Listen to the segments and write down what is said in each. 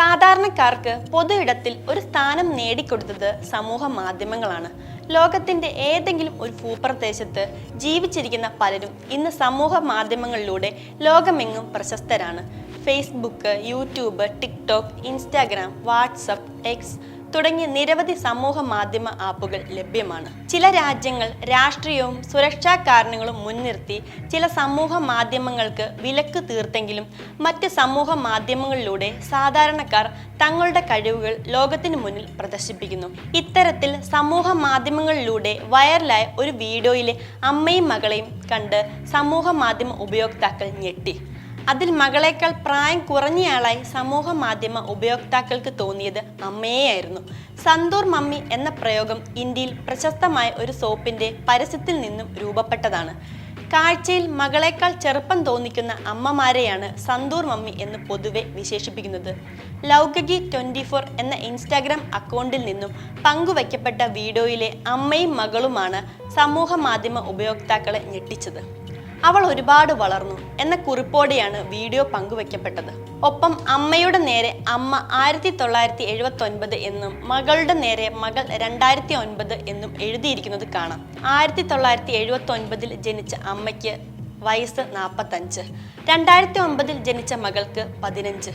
സാധാരണക്കാർക്ക് പൊതു ഇടത്തിൽ ഒരു സ്ഥാനം നേടിക്കൊടുത്തത് സമൂഹ മാധ്യമങ്ങളാണ്. ലോകത്തിന്റെ ഏതെങ്കിലും ഒരു ഭൂപ്രദേശത്ത് ജീവിച്ചിരിക്കുന്ന പലരും ഇന്ന് സമൂഹ മാധ്യമങ്ങളിലൂടെ ലോകമെങ്ങും പ്രശസ്തരാണ്. Facebook YouTube TikTok Instagram WhatsApp X തുടങ്ങിയ നിരവധി സമൂഹ മാധ്യമ ആപ്പുകൾ ലഭ്യമാണ്. ചില രാജ്യങ്ങൾ രാഷ്ട്രീയവും സുരക്ഷാ കാരണങ്ങളും മുൻനിർത്തി ചില സമൂഹ മാധ്യമങ്ങൾക്ക് വിലക്ക് തീർത്തെങ്കിലും മറ്റ് സമൂഹ മാധ്യമങ്ങളിലൂടെ സാധാരണക്കാർ തങ്ങളുടെ കഴിവുകൾ ലോകത്തിന് മുന്നിൽ പ്രദർശിപ്പിക്കുന്നു. ഇത്തരത്തിൽ സമൂഹ മാധ്യമങ്ങളിലൂടെ വൈറലായ ഒരു വീഡിയോയിലെ അമ്മയും മകളെയും കണ്ട് സമൂഹ മാധ്യമ ഉപയോക്താക്കൾ ഞെട്ടി. അതിൽ മകളേക്കാൾ പ്രായം കുറഞ്ഞയാളായി സമൂഹ മാധ്യമ ഉപയോക്താക്കൾക്ക് തോന്നിയത് അമ്മയെയായിരുന്നു. സന്തൂർ മമ്മി എന്ന പ്രയോഗം ഇന്ത്യയിൽ പ്രശസ്തമായ ഒരു സോപ്പിന്റെ പരസ്യത്തിൽ നിന്നും രൂപപ്പെട്ടതാണ്. കാഴ്ചയിൽ മകളേക്കാൾ ചെറുപ്പം തോന്നിക്കുന്ന അമ്മമാരെയാണ് സന്തൂർ മമ്മി എന്ന് പൊതുവെ വിശേഷിപ്പിക്കുന്നത്. ലൗകകി ട്വന്റി ഫോർ എന്ന ഇൻസ്റ്റാഗ്രാം അക്കൗണ്ടിൽ നിന്നും പങ്കുവയ്ക്കപ്പെട്ട വീഡിയോയിലെ അമ്മയും മകളുമാണ് സമൂഹ മാധ്യമ ഉപയോക്താക്കളെ ഞെട്ടിച്ചത്. അവൾ ഒരുപാട് വളർന്നു എന്ന കുറിപ്പോടെയാണ് വീഡിയോ പങ്കുവെക്കപ്പെട്ടത്. ഒപ്പം അമ്മയുടെ നേരെ അമ്മ ആയിരത്തി തൊള്ളായിരത്തി എഴുപത്തി ഒൻപത് എന്നും മകളുടെ നേരെ മകൾ രണ്ടായിരത്തി ഒൻപത് എന്നും എഴുതിയിരിക്കുന്നത് കാണാം. ആയിരത്തി തൊള്ളായിരത്തി എഴുപത്തി ഒൻപതിൽ ജനിച്ച അമ്മയ്ക്ക് വയസ്സ് നാൽപ്പത്തഞ്ച് രണ്ടായിരത്തി ഒൻപതിൽ ജനിച്ച മകൾക്ക് പതിനഞ്ച്.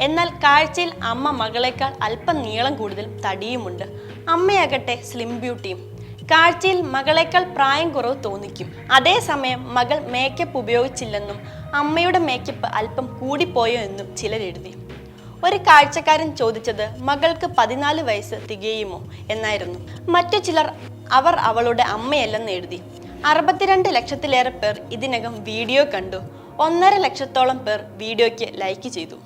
എന്നാൽ കാഴ്ചയിൽ അമ്മ മകളേക്കാൾ അല്പം നീളം കൂടുതലും തടിയുമുണ്ട്. അമ്മയാകട്ടെ സ്ലിം ബ്യൂട്ടിയും കാഴ്ചയിൽ മകളേക്കാൾ പ്രായം കുറവ് തോന്നിക്കും. അതേസമയം മകൾ മേക്കപ്പ് ഉപയോഗിച്ചില്ലെന്നും അമ്മയുടെ മേക്കപ്പ് അല്പം കൂടിപ്പോയോ എന്നും ചിലർ എഴുതി. ഒരു കാഴ്ചക്കാരൻ ചോദിച്ചത് മകൾക്ക് പതിനാല് വയസ്സ് തികയുമോ എന്നായിരുന്നു. മറ്റു ചിലർ അവർ അവളുടെ അമ്മയല്ലെന്ന് എഴുതി. അറുപത്തിരണ്ട് ലക്ഷത്തിലേറെ പേർ ഇതിനകം വീഡിയോ കണ്ടു. ഒന്നര ലക്ഷത്തോളം പേർ വീഡിയോയ്ക്ക് ലൈക്ക് ചെയ്തു.